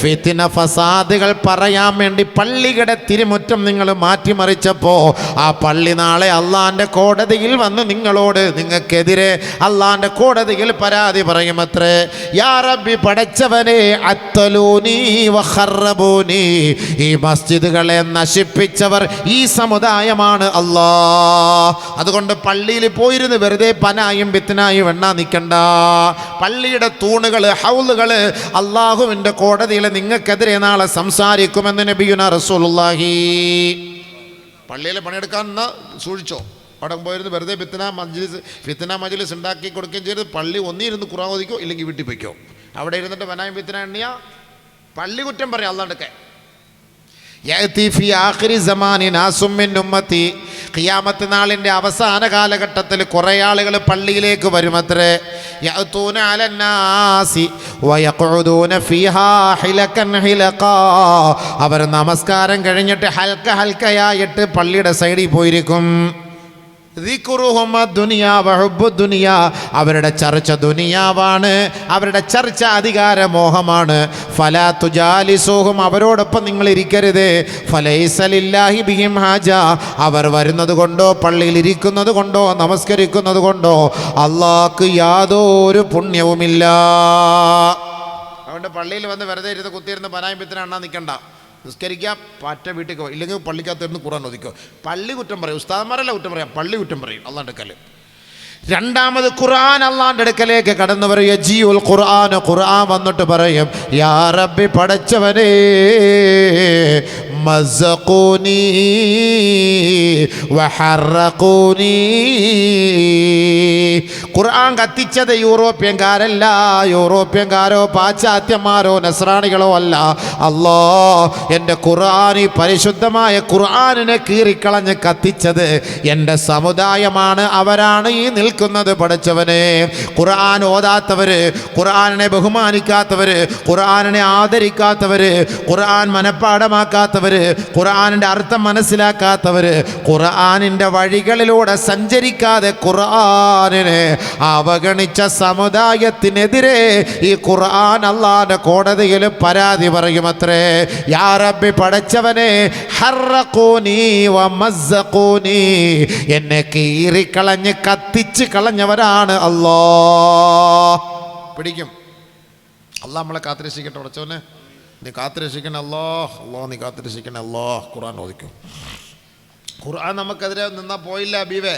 ഫിത്തിന ഫസാദുകൾ പറയാൻ വേണ്ടി പള്ളിയുടെ തിരുമുറ്റം നിങ്ങൾ മാറ്റിമറിച്ചപ്പോ ആ പള്ളി നാളെ അള്ളാന്റെ കോടതിയിൽ വന്ന് നിങ്ങളോട് നിങ്ങൾക്കെതിരെ അള്ളാന്റെ കോടതിയിൽ പരാതി പറയുമത്രേ യാ റബ്ബി പടച്ചവനെ അത്തലൂനി ഈ മസ്ജിദുകളെ നശിപ്പിച്ചവർ ഈ സമുദായമാണ് അല്ലാ അതുകൊണ്ട് പള്ളിയിൽ പോയിരുന്ന് വെറുതെ പനായും വിത്തിനായും എണ്ണാ നിൽക്കണ്ട പള്ളിയുടെ തൂണുകൾ ഹൗലുകൾ അള്ളാഹുവിന്റെ കോടതിയിൽ നിങ്ങൾക്കെതിരെ നാളെ സംസാരിക്കുമെന്ന് നബിയുന റസൂലുള്ളാഹി. പള്ളിയിൽ പണിയെടുക്കാൻ എന്ന് സൂക്ഷിച്ചോ. അവിടെ പോയിരുന്നു വെറുതെ ഫിത്തന മജ്ലിസ് ഫിത്തന മജ്ലിസ് ഉണ്ടാക്കി കൊടുക്കുകയും ചെയ്ത് പള്ളി ഒന്നിരുന്ന് ഖുറാൻ ഒതുക്കോ ഇല്ലെങ്കിൽ വീട്ടിൽ വയ്ക്കോ അവിടെ ഇരുന്നിട്ട് വനായും ഫിത്തന എണ്ണിയ? പള്ളി കുറ്റം പറയാം അല്ലാണ്ടൊക്കെ ഖിയാമത്ത് നാളിന്റെ അവസാന കാലഘട്ടത്തിൽ കുറേ ആളുകൾ പള്ളിയിലേക്ക് വരുമത്രേ. അവർ നമസ്കാരം കഴിഞ്ഞിട്ട് ഹൽക്ക ഹൽക്കയായിട്ട് പള്ളിയുടെ സൈഡിൽ പോയിരിക്കും. ദുനിയാ. അവരുടെ ചർച്ച ദുനിയാവാണ്. അവരുടെ ചർച്ച അധികാര മോഹമാണ്. ഫലാ തുജാലിസൂഹും അവരോടൊപ്പം നിങ്ങൾ ഇരിക്കരുത്. ബിഹിം ഹാജ. അവർ വരുന്നത് കൊണ്ടോ പള്ളിയിൽ ഇരിക്കുന്നത് കൊണ്ടോ നമസ്കരിക്കുന്നത് കൊണ്ടോ അള്ളാഹ്ക്ക് യാതൊരു പുണ്യവുമില്ല. അതുകൊണ്ട് പള്ളിയിൽ വന്ന് വെറുതെ ഇരുന്ന് കുത്തിയിരുന്ന് അണ്ണാ നിൽക്കണ്ട നിസ്കരിക്കുക പാറ്റ വീട്ടിൽ ഇല്ലെങ്കിൽ പള്ളിക്കകത്ത് ഇരുന്ന് കുറാൻ ഒതുക്കോ പള്ളി കുറ്റം പറയും. ഉസ്താദന്മാരല്ല കുറ്റം പറയാം. പള്ളി കുറ്റം പറയും. അടുക്കൽ രണ്ടാമത് ഖുർആൻ അള്ളാന്റെ അടുക്കലേക്ക് കടന്നു പറയുക യജീഉൽ ഖുർആൻ ഖുർആൻ വന്നിട്ട് പറയും യാ റബ്ബി പടച്ചവനേ ഖുർആൻ കത്തിച്ചത് യൂറോപ്യൻകാരല്ല യൂറോപ്യൻകാരോ പാശ്ചാത്യന്മാരോ നസ്രാണികളോ അല്ല. അല്ലോ എന്റെ ഖുർആൻ ഈ പരിശുദ്ധമായ ഖുർആനിനെ കീറിക്കളഞ്ഞ് കത്തിച്ചത് എന്റെ സമുദായമാണ് അവരാണ് ഈ നിൽക്കുന്നത് പഠിച്ചവനെ ഖുർആൻ ഓതാത്തവര് ഖുർആനെ ബഹുമാനിക്കാത്തവര് ഖുർആനെ ആദരിക്കാത്തവര് ഖുർആൻ മനഃപ്പാടമാക്കാത്തവര് ഖുർആനിന്റെ അർത്ഥം മനസ്സിലാക്കാത്തവര് ഖുർആാനിന്റെ വഴികളിലൂടെ സഞ്ചരിക്കാതെ ഖുർആാനിനെ അവഗണിച്ച സമുദായത്തിനെതിരെ ഈ ഖുർആൻ അള്ളാന്റെ കോടതിയിൽ പരാതി റബ്ബി പടച്ചവനെ ഹറക്കൂനീ എന്നെ കീറിക്കളഞ്ഞ് കത്തിച്ച് കളഞ്ഞവരാണ് അല്ലോ പിടിക്കും. അല്ല നമ്മളെ കാത്തിരക്ഷിക്കട്ടെ ഉടച്ചവനെ. നീ കാത്തിരക്ഷിക്കണ അല്ലോ അല്ലോ നീ കാത്തിരക്ഷിക്കണ അല്ലോ ഖുർആൻ ഓദിക്കും ഖുർആൻ നമുക്കെതിരെ നിന്നാ പോയില്ല അബീവേ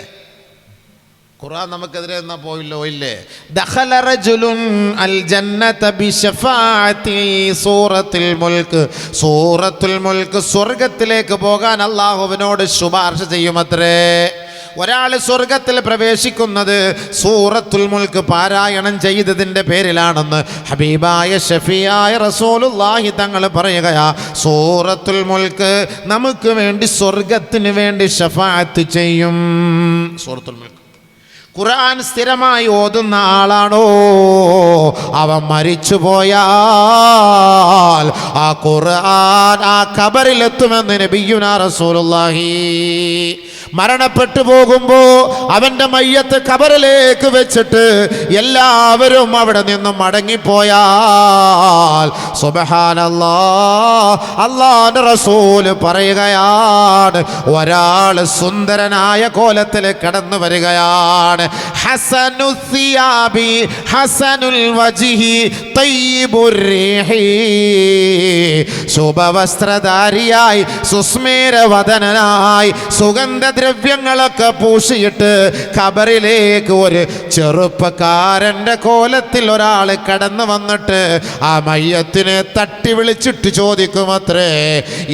ഖുർആൻ നമുക്കെതിരെ നിന്നാ പോയില്ലോ ഇല്ലേ? ദഖല റജുലുൻ അൽ ജന്നത ബിശഫാഅത്തി സൂറത്തുൽ മുൽക്ക് സൂറത്തുൽ മുൽക്ക് സ്വർഗത്തിലേക്ക് പോകാൻ അള്ളാഹുവിനോട് ശുപാർശ ചെയ്യുമത്രേ. ഒരാൾ സ്വർഗത്തിൽ പ്രവേശിക്കുന്നത് സൂറത്തുൽ മുൽക്ക് പാരായണം ചെയ്തതിന്റെ പേരിലാണെന്ന് ഹബീബായ ഷഫിയായ റസൂലുള്ളാഹി തങ്ങൾ പറയുകയാ സൂറത്തുൽ മുൽക്ക് നമുക്ക് വേണ്ടി സ്വർഗത്തിന് വേണ്ടി ഷഫാത്ത് ചെയ്യും. സൂറത്തുൽ മുൽക്ക്. ഖുർആൻ സ്ഥിരമായി ഓതുന്ന ആളാണോ? അവൻ മരിച്ചു പോയാൽ ആ ഖുർആൻ ആ ഖബറിലെത്തുമെന്ന് നബിയുനാ റസൂലുള്ളാഹി മരണപ്പെട്ടു പോകുമ്പോ അവന്റെ മയ്യത്ത് കബറിലേക്ക് വെച്ചിട്ട് എല്ലാവരും അവിടെ നിന്നും മടങ്ങിപ്പോയാൽ റസൂൽ പറയുകയാണ് ഒരാൾ സുന്ദരനായ കോലത്തിൽ കടന്നു വരികയാണ്. ഹസനു സിയാബി ഹസനുൽ വജിഹി തയ്യിബുർ റീഹി ശുഭവസ്ത്രധാരിയായി സുസ്മേരവദനായി സുഗന്ധദ്രവ്യങ്ങളൊക്കെ പൂശിയിട്ട് ഖബറിലേക്ക് ഒരു ചെറുപ്പക്കാരന്റെ കോലത്തിൽ ഒരാൾ കടന്നു വന്നിട്ട് ആ മയ്യത്തിനെ തട്ടി വിളിച്ചിട്ട് ചോദിക്കുമത്രേ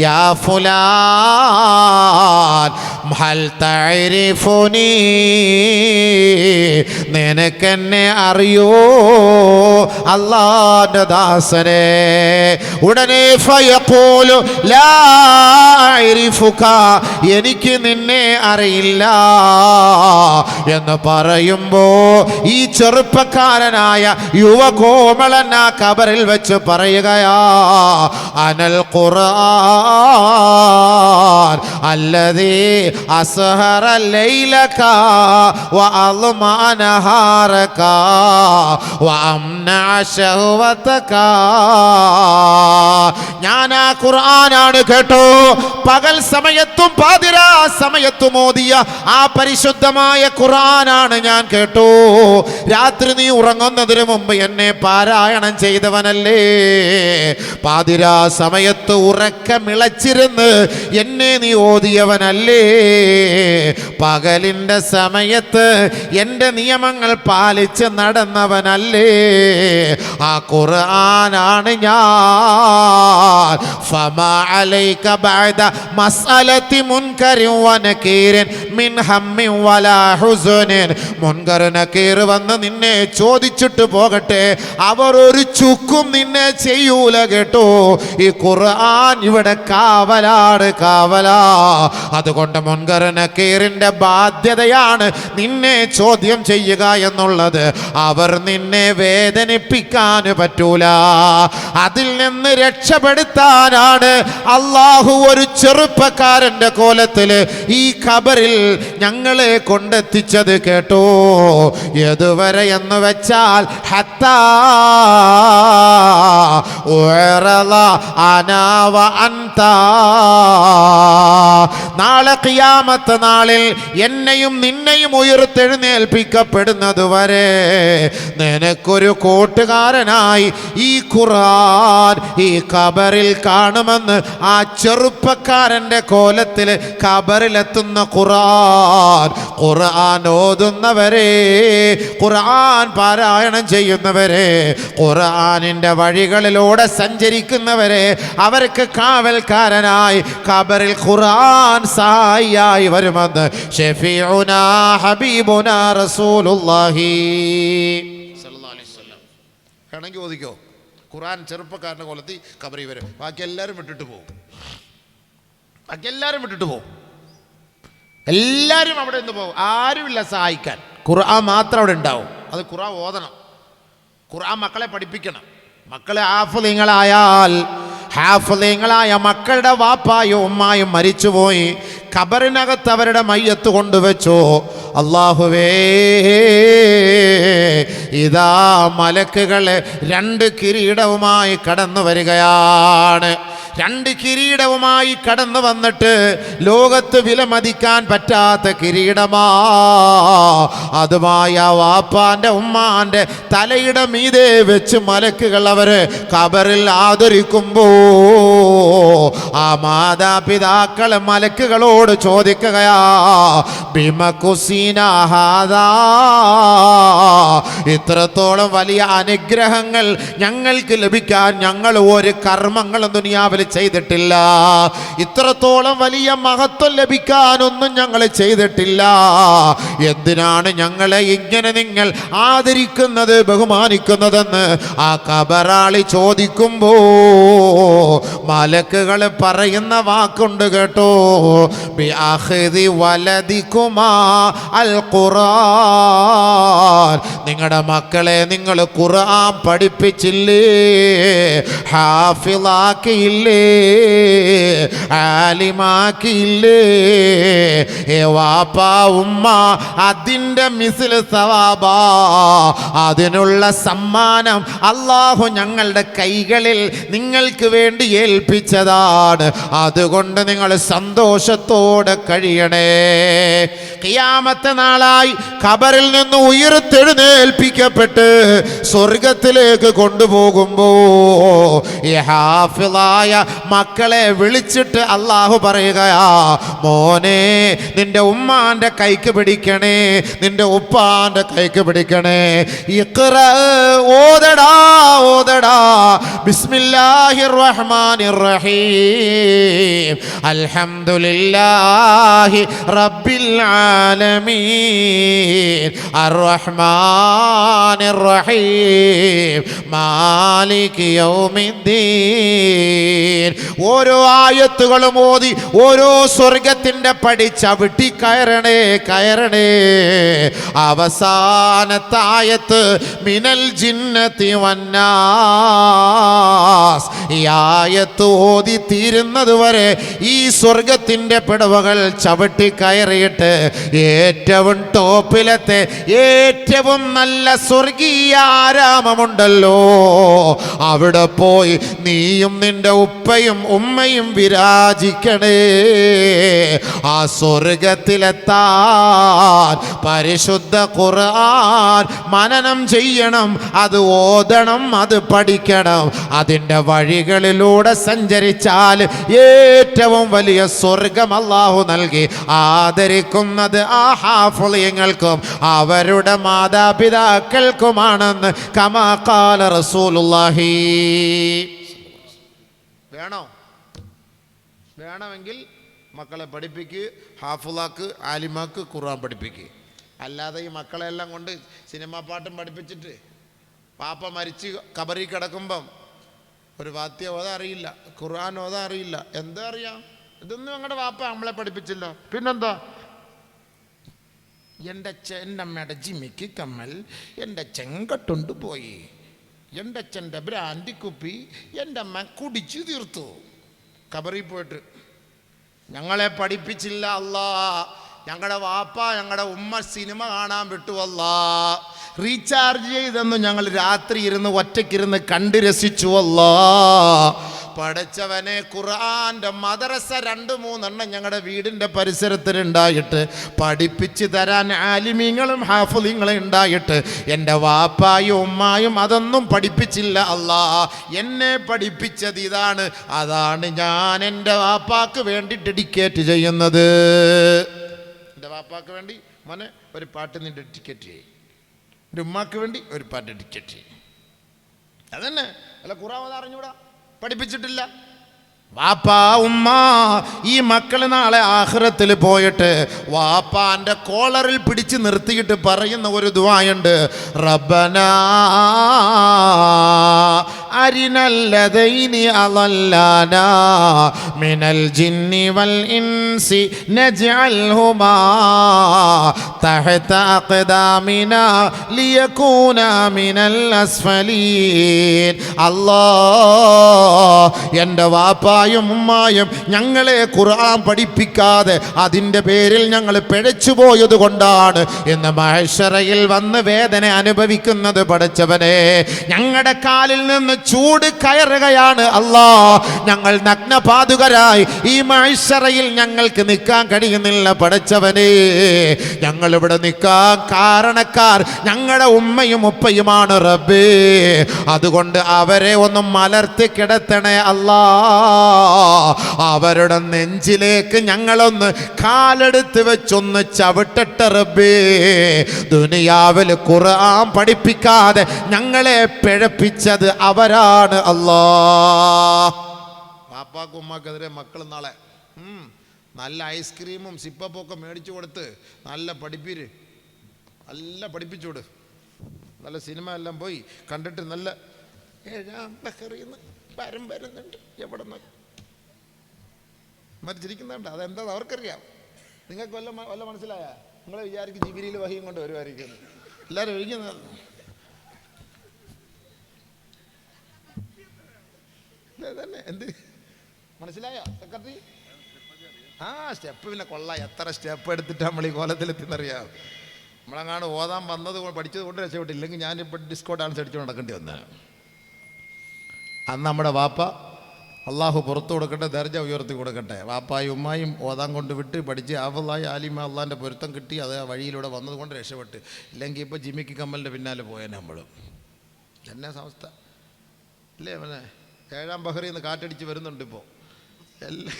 യാ ഫുലാൻ ഹൽ തഅരിഫുനി? നിനക്കെന്നെ അറിയോ? അള്ളാന്റെ ദാസനെ. ഉടനെ ഫയഖൂലു ലാ അഅരിഫുക എനിക്ക് നിന്നെ അറിയില്ല എന്ന് പറയുമ്പോ ഈ ചെറുപ്പക്കാരനായ യുവകോമളൻ ആ കബറിൽ വെച്ച് പറയുകയാ അനൽ ഖുർആൻ അല്ലതേ അസ്ഹറ ലൈലക വഅളമഅ നഹാറക وأمنع شهوتك ഞാൻ ആ ഖുർആനാണ് കേട്ടോ. പകൽ സമയത്തും പാതിരാ സമയത്തും ഓതിയ ആ പരിശുദ്ധമായ ഖുർആനാണ് ഞാൻ കേട്ടോ. രാത്രി നീ ഉറങ്ങുന്നതിന് മുമ്പ് എന്നെ പാരായണം ചെയ്തവനല്ലേ. പാതിരാ സമയത്ത് ഉറക്കമിളച്ചിരുന്ന് എന്നെ നീ ഓതിയവനല്ലേ. പകലിന്റെ സമയത്ത് എന്റെ നിയമങ്ങൾ പാലിച്ച് നടന്നവനല്ലേ. ആ ഖുർആനാണ് ഞാൻ. ഫമാ അലൈക ബഅദ മസ്അലതി മുൻകരി വനകീരൻ മിൻ ഹമ്മി വലാ ഹുസുനിൻ. മുൻകർ നകീർ വന്ന് നിന്നെ ചോദിച്ചിട്ട് പോകട്ടെ. അവർ ഒരു ചുക്കും നിന്നെ ചെയ്യൂല കേട്ടോ. ഈ ഖുർആൻ ഇവിടെ കാവലാണ് കാവലാ. അതുകൊണ്ട് മുൻകർ നക്കീറിന്റെ ബാധ്യതയാണ് നിന്നെ ചോദ്യം ചെയ്യുക എന്നുള്ളത് അവർ നിന്നെ വേദനിപ്പിക്കാൻ പറ്റൂല. അതിൽ നിന്ന് രക്ഷപ്പെടുത്താനാണ് അള്ളാഹു ഒരു ചെറുപ്പക്കാരന്റെ കോലത്തിൽ ഈ ഖബറിൽ ഞങ്ങളെ കൊണ്ടെത്തിച്ചത് കേട്ടോ. എതുവരെ എന്ന് വെച്ചാൽ ഹത്താ അനാവ നാളെ ഖിയാമത്ത് നാളിൽ എന്നെയും നിന്നെയും ഉയർത്തെഴുന്നേൽപ്പിക്കപ്പെടുന്നത് വരെ നിനക്കൊരു കൂട്ടുകാരനായി ഈ ഖുറാൻ ഈ ഖബറിൽ കാണുമെന്ന് ആ ചെറുപ്പക്കാരന്റെ കോലത്തിൽ ഖബറിലെത്തുന്ന ഖുറാൻ ഖുർആൻ ഓതുന്നവരെ ഖുർആൻ പാരായണം ചെയ്യുന്നവരെ ഖുറാനിന്റെ വഴികളിലൂടെ സഞ്ചരിക്കുന്നവരെ അവർക്ക് കാവൽക്കാരനായി ഖബറിൽ ഖുർആൻ സഹായിയായി വരുമെന്ന്. ഷെഫിയുന ഹബീബുന വസല്ലം. വേണമെങ്കിൽ ഓദിക്കോ ഖുർആൻ ചെറുപ്പക്കാരന്റെ കൊലത്തി കബറി വരും. ബാക്കി എല്ലാവരും വിട്ടിട്ട് പോകും ബാക്കി എല്ലാവരും വിട്ടിട്ട് പോകും എല്ലാവരും അവിടെ നിന്ന് പോകും ആരുമില്ല സഹായിക്കാൻ. ഖുർആൻ മാത്രം അവിടെ ഉണ്ടാവും. അത് ഖുർആൻ ഓതണം. ഖുർആൻ മക്കളെ പഠിപ്പിക്കണം. മക്കളെ ഹാഫലിങ്ങളായാൽ ഹാഫലിങ്ങളായ മക്കളുടെ വാപ്പായും ഉമ്മായും മരിച്ചുപോയി. ഖബറിനകത്ത് അവരുടെ മയ്യത്ത് കൊണ്ടുവച്ചു. അള്ളാഹുവേ ഇതാ മലക്കുകളെ രണ്ട് കിരീടവുമായി കടന്നു വരികയാണ് രണ്ട് കിരീടവുമായി കടന്നു വന്നിട്ട് ലോകത്ത് വിലമതിക്കാൻ പറ്റാത്ത കിരീടമാ. അതുമായ വാപ്പാന്റെ ഉമ്മാന്റെ തലയുടെ മീതെ വെച്ച് മലക്കുകൾ അവർ കബറിൽ ആദരിക്കുമ്പോ ആ മാതാപിതാക്കൾ മലക്കുകളോട് ചോദിക്കുകയാ ബിമകുസീനാഹാദാ ഇത്രത്തോളം വലിയ അനുഗ്രഹങ്ങൾ ഞങ്ങൾക്ക് ലഭിക്കാൻ ഞങ്ങൾ ഒരു കർമ്മങ്ങളും ദുനിയാവിൽ ചെയ്തിട്ടില്ല. ഇത്രത്തോളം വലിയ മഹത്വം ലഭിക്കാനൊന്നും ഞങ്ങൾ ചെയ്തിട്ടില്ല. എന്തിനാണ് ഞങ്ങളെ ഇങ്ങനെ നിങ്ങൾ ആദരിക്കുന്നത് ബഹുമാനിക്കുന്നതെന്ന് ആ കബറാളി ചോദിക്കുമ്പോ മലക്കുകൾ പറയുന്ന വാക്കുണ്ട് കേട്ടോ. വലതി വലദിക്കുമാ അൽ ഖുർആൻ. നിങ്ങളുടെ മക്കളെ നിങ്ങൾ ഖുർആൻ പഠിപ്പിച്ചില്ലേ? ഹാഫിളാക്കിയില്ലേ? ആലിമാക്കിയില്ലേ? ഏ വാപ്പാ ഉമ്മ അതിന്റെ മിസിൽ സവാബാ. അതിനുള്ള സമ്മാനം അള്ളാഹു ഞങ്ങളുടെ കൈകളിൽ നിങ്ങൾക്ക് വേണ്ടി ഏൽപ്പിച്ചതാണ്. അതുകൊണ്ട് നിങ്ങൾ സന്തോഷത്തോടെ കഴിയണേ. കിയാമത്തെ നാളായി ഖബറിൽ നിന്ന് ഉയർത്തെഴുന്നേൽപ്പിക്കപ്പെട്ട് സ്വർഗത്തിലേക്ക് കൊണ്ടുപോകുമ്പോ ഹാഫിളായ മക്കളെ വിളിച്ചിട്ട് അള്ളാഹു പറയുകയാ മോനെ നിന്റെ ഉമ്മാന്റെ കൈക്ക് പിടിക്കണേ നിന്റെ ഉപ്പാന്റെ കൈക്ക് പിടിക്കണേ. ഇഖ്റ ഓതടാ ഓതടാ. ബിസ്മില്ലാഹിർ റഹ്മാനിർ റഹീം അൽഹംദുലില്ലാഹി റബ്ബിൽ ആലമീൻ. ഓരോ ആയത്തുകളും ഓതി ഓരോ സ്വർഗത്തിന്റെ പടി ചവിട്ടി കയറണേ കയറണേ. അവസാനത്തെ ആയത്ത് മിനൽ ജിന്നത്തി വന്നാസ്. ഈ ആയത്ത് ഓതി തീരുന്നത് വരെ ഈ സ്വർഗത്തിന്റെ പിടവകൾ ചവിട്ടി കയറിയിട്ട് ഏറ്റവും ടോപ്പിലത്തെ ഏറ്റവും നല്ല സ്വർഗീയ ആരാമമുണ്ടല്ലോ. അവിടെ പോയി നീയും നിന്റെ ഉപ്പയും ഉമ്മയും വിരാജിക്കണേ. ആ സ്വർഗത്തിലെത്താൻ പരിശുദ്ധ ഖുർആൻ മനനം ചെയ്യണം അത് ഓതണം അത് പഠിക്കണം. അതിന്റെ വഴികളിലൂടെ സഞ്ചരിച്ചാൽ ഏറ്റവും വലിയ സ്വർഗം അള്ളാഹു നൽകി. ആദരിക്കുന്നത് ആ ഹാഫുളിയങ്ങൾക്കും അവരുടെ മാതാപിതാക്കൾക്കുമാണെന്ന് കമാക്കാല റസൂലുല്ലാഹി വേണോ? വേണമെങ്കിൽ മക്കളെ പഠിപ്പിക്ക് ഹാഫുലാക്ക് ആലിമാക്ക് ഖുർആൻ പഠിപ്പിക്ക്. അല്ലാതെ ഈ മക്കളെല്ലാം കൊണ്ട് സിനിമാ പാട്ടും പഠിപ്പിച്ചിട്ട് പാപ്പ മരിച്ച് കബറി കിടക്കുമ്പം ഒരു വാത്യ ഓതാ അറിയില്ല ഖുർആൻ ഓതാ അറിയില്ല. എന്താ അറിയാം? ഇതൊന്നും ഞങ്ങളുടെ വാപ്പ നമ്മളെ പഠിപ്പിച്ചില്ല. പിന്നെന്താ? എന്റെ എന്റെ അമ്മയുടെ ജിമ്മിക്ക് കമ്മൽ എന്റെ അച്ഛൻ കട്ടുകൊണ്ട് പോയി. എന്റെ അച്ഛന്റെ ബ്രാൻഡി കുപ്പി എന്റെ അമ്മ കുടിച്ചു തീർത്തു. കബറി പോയിട്ട് ഞങ്ങളെ പഠിപ്പിച്ചില്ല അല്ലാ. ഞങ്ങളുടെ വാപ്പ ഞങ്ങളുടെ ഉമ്മ സിനിമ കാണാൻ വിട്ടു അല്ലാ. റീചാർജ് ചെയ്തെന്ന് ഞങ്ങൾ രാത്രി ഇരുന്ന് ഒറ്റയ്ക്കിരുന്ന് കണ്ടു രസിച്ചു പഠിച്ചവനെ ഖുർആന്റെ മദ്രസ രണ്ട് മൂന്നെണ്ണം ഞങ്ങളുടെ വീടിന്റെ പരിസരത്തിലുണ്ടായിട്ട് പഠിപ്പിച്ച് തരാൻ ആലിമീങ്ങളും ഹാഫുലിങ്ങളും ഉണ്ടായിട്ട് എന്റെ വാപ്പായും ഉമ്മായും അതൊന്നും പഠിപ്പിച്ചില്ല അല്ലാ. എന്നെ പഠിപ്പിച്ചത് ഇതാണ്. അതാണ് ഞാൻ എന്റെ വാപ്പാക്ക് വേണ്ടി ഡെഡിക്കേറ്റ് ചെയ്യുന്നത്. എന്റെ വാപ്പാക്ക് വേണ്ടി? മോനെ ഒരു പാട്ട് നീ ഡെഡിക്കേറ്റ് ചെയ്യും. എന്റെ ഉമ്മാക്ക് വേണ്ടി ഒരു പാട്ട് ഡെഡിക്കേറ്റ് ചെയ്യും. അതന്നെ. അല്ല ഖുറാൻ അറിഞ്ഞൂടാ? പഠിപ്പിച്ചിട്ടില്ല. വാപ്പാ ഉമ്മ ഈ മക്കൾ നാളെ ആഹ്റത്തിൽ പോയിട്ട് വാപ്പാന്റെ കോളറിൽ പിടിച്ച് നിർത്തിയിട്ട് പറയുന്ന ഒരു ദുവായുണ്ട് റബ്ബന അരിനല്ലതൈനി അളല്ലാന മിനൽ ജിന്നി വൽ ഇൻസി നജ്അൽഹുമാ. തഹത അഖദാമിന ലിയകൂന മിനൽ അസ്ഫലീൻ. അല്ലാ എന്റെ വാപ്പായും ഉമ്മായും ഞങ്ങളെ ഖുർആൻ പഠിപ്പിക്കാതെ അതിന്റെ പേരിൽ ഞങ്ങൾ പിഴച്ചു പോയത് കൊണ്ടാണ് എന്ന് മഹേശ്വരയിൽ വന്ന് വേദന അനുഭവിക്കുന്നത് പഠിച്ചവനെ. ഞങ്ങളുടെ കാലിൽ നിന്ന് ചൂട് കയറുകയാണ് അല്ലാ. ഞങ്ങൾ നഗ്നപാതുകരായി. ഈ മൈസറയിൽ ഞങ്ങൾക്ക് നിൽക്കാൻ കഴിയുന്നില്ല പഠിച്ചവനെ. ഞങ്ങൾ ഇവിടെ നിൽക്കാൻ കാരണക്കാർ ഞങ്ങളുടെ ഉമ്മയും ഉപ്പയുമാണ് റബ്ബേ. അതുകൊണ്ട് അവരെ ഒന്ന് മലർത്തി കിടത്തണേ അല്ലാ. അവരുടെ നെഞ്ചിലേക്ക് ഞങ്ങളൊന്ന് കാലെടുത്ത് വെച്ചൊന്ന് ചവിട്ടട്ട റബ്ബേ. ദുനിയാവിൽ ഖുർആൻ പഠിപ്പിക്കാതെ ഞങ്ങളെ പിഴപ്പിച്ചത് അവരാണ് അല്ലാ? പാപ്പാക്കും ഉമ്മാക്കെതിരെ മക്കൾ നാളെ. നല്ല ഐസ്ക്രീമും സിപ്പപ്പൊക്കെ മേടിച്ചു കൊടുത്ത് നല്ല പഠിപ്പിര്. നല്ല പഠിപ്പിച്ചുവിട്. നല്ല സിനിമ എല്ലാം പോയി കണ്ടിട്ട് നല്ല ഏഴാം ബഹറിന്ന് വരം വരുന്നുണ്ട്. എവിടെ നിന്ന് മരിച്ചിരിക്കുന്നുണ്ട്. അതെന്താ അവർക്കറിയാം. നിങ്ങൾക്ക് വല്ല വല്ല മനസ്സിലായ? നിങ്ങൾ വിചാരിക്കും ജിബിരിയിൽ വഹിയും കൊണ്ട് വരുമായിരിക്കും. എല്ലാവരും ഒഴിക്കുന്നത് തന്നെ എന്ത്? മനസ്സിലായോ? സെക്രട്ടറി? ആ സ്റ്റെപ്പ് പിന്നെ കൊള്ളാം. എത്ര സ്റ്റെപ്പ് എടുത്തിട്ട് നമ്മൾ ഈ കോലത്തിലെത്തിന്നറിയാം നമ്മളങ്ങാണ് ഓതാൻ വന്നത് പഠിച്ചത് കൊണ്ട് ഞാൻ ഞാനിപ്പോൾ ഡിസ്കോ ഡാൻസ് അടിച്ചു നടക്കേണ്ടി വന്ന. അന്ന് നമ്മുടെ വാപ്പ അള്ളാഹു പുറത്തു കൊടുക്കട്ടെ ദർജ ഉയർത്തി കൊടുക്കട്ടെ. വാപ്പായും ഉമ്മായും ഓതാൻ കൊണ്ട് വിട്ട് പഠിച്ച് ആഫലായി ആലിമ അള്ളാന്റെ പൊരുത്തം കിട്ടി അത് ആ വഴിയിലൂടെ വന്നതുകൊണ്ട് രക്ഷപ്പെട്ട്. ഇല്ലെങ്കിൽ ഇപ്പോൾ ജിമ്മിക്ക് കമ്മലിന്റെ പിന്നാലെ പോയേനെ നമ്മൾ എന്നെ സംസ്ഥ അല്ലേ അവനെ ഏഴാം ബഹറിൽ നിന്ന് കാറ്റടിച്ച് വരുന്നുണ്ട് ഇപ്പോൾ എല്ലാ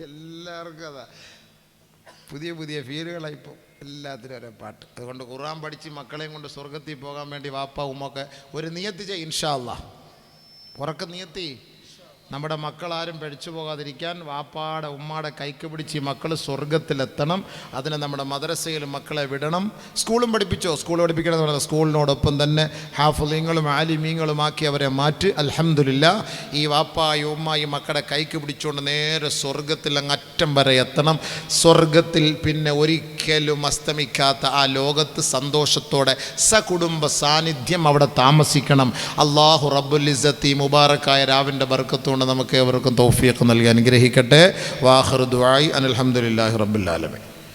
എല്ലാവർക്കും അതാ. പുതിയ പുതിയ ഫീലുകളായി ഇപ്പോൾ എല്ലാത്തിനും ഓരോ പാട്ട്. അതുകൊണ്ട് ഖുർആൻ പഠിച്ച് മക്കളെയും കൊണ്ട് സ്വർഗത്തിൽ പോകാൻ വേണ്ടി വാപ്പ ഉമ്മൊക്കെ ഒരു നിയത്തി ചെയ്യും ഇൻഷാല്ല ഉറക്ക നിയത്തി നമ്മുടെ മക്കളാരും പഴിച്ചു പോകാതിരിക്കാൻ വാപ്പാടെ ഉമ്മാടെ കൈക്ക് പിടിച്ച് ഈ മക്കൾ സ്വർഗത്തിലെത്തണം. അതിന് നമ്മുടെ മദ്രസയിൽ മക്കളെ വിടണം. സ്കൂളും പഠിപ്പിച്ചോ? സ്കൂൾ പഠിപ്പിക്കണം എന്ന് പറയുന്നത് സ്കൂളിനോടൊപ്പം തന്നെ ഹാഫലിങ്ങളും ആലിമീങ്ങളും ആക്കി അവരെ മാറ്റി. അലഹമില്ല ഈ വാപ്പായി ഉമ്മായി മക്കളെ കൈക്ക് പിടിച്ചുകൊണ്ട് നേരെ സ്വർഗത്തിൽ അങ്ങ് അറ്റം വരെ എത്തണം. സ്വർഗത്തിൽ പിന്നെ ഒരിക്കലും അസ്തമിക്കാത്ത ആ ലോകത്ത് സന്തോഷത്തോടെ സകുടുംബ സാന്നിധ്യം അവിടെ താമസിക്കണം. അള്ളാഹു റബ്ബുൽ ഇസ്സത്തി മുബാറക്കായ രാവിന്റെ ബർക്കത്തുകൊണ്ട് നമുക്ക് ഏവർക്കും തോഫിയൊക്കെ നൽകി അനുഗ്രഹിക്കട്ടെ. വാഹർ ദുആയി അനിൽഹമുല്ലാഹി റബ്ബുൽ ആലമീൻ.